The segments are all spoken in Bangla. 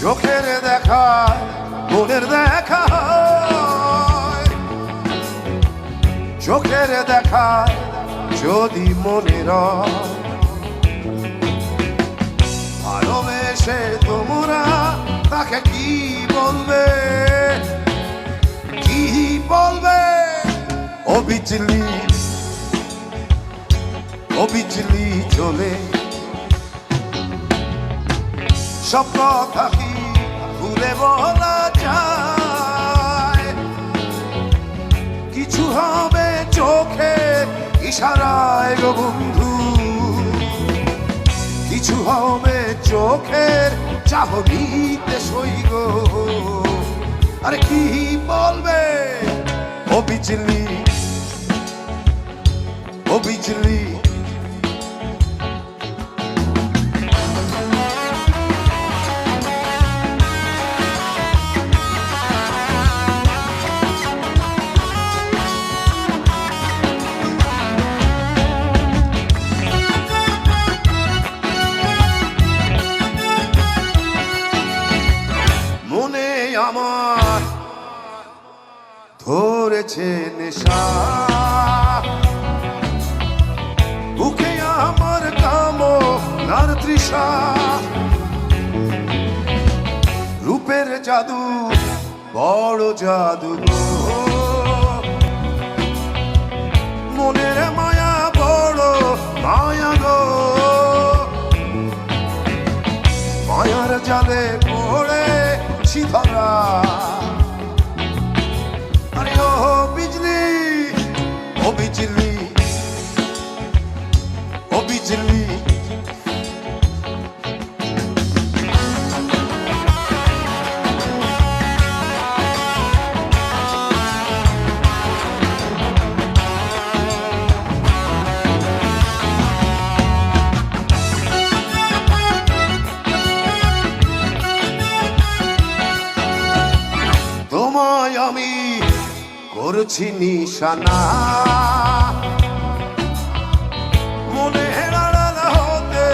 চোখের দেখা, মনের দেখা। চোখের দেখা যদি মনের ভালোবেসে তোমরা তাকে কি বলবে কি বলবে ও বিজলি ও বিজলি চলে সব কথা কি ভুলে বলা যায়? কিছু হবে চোখে ইশারায় গো বন্ধু। কিছু হবে চোখের চাহনিতে সই গো। আরে কি বলবে? ও বিজলি ও বিজলি। ধরেছে নেশা। বুকে আমার কামো নার তৃষা। রূপের জাদু, বড় জাদু মনের মায়া বড় মায়া গো। মায়ার জালে পড়ে ধরা করছি নিশানা। মনে হেরাড়াল হতে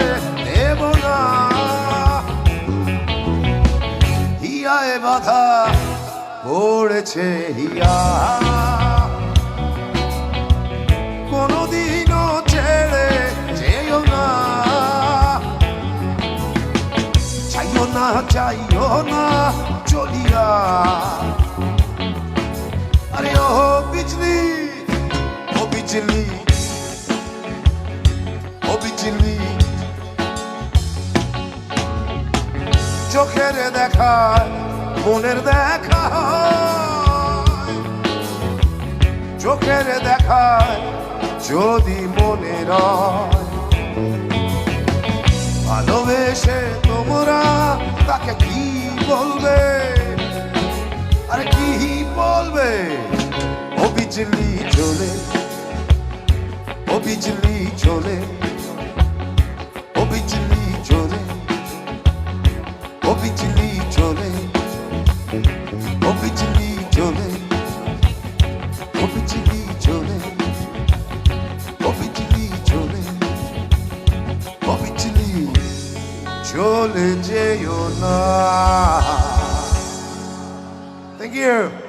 হিয়ায় বাধা পড়েছে হিয়া। কোনোদিনও ছেড়ে যেও না। চাইও না চাইও না, চলিয়া। अरे ओ बिजली। ओ बिजली। ओ बिजली। চোখের দেখা, মনের দেখা। চোখের দেখা যদি মনে ভালোবেসে তোমরা তাকে কি বলবে? বিজলি চলে ও বিজলি চলে ও বিজলি চলে ও বিজলি চলে ও বিজলি চলে ও বিজলি চলে ও বিজলি চলে ও বিজলি চলে যেও না Thank you.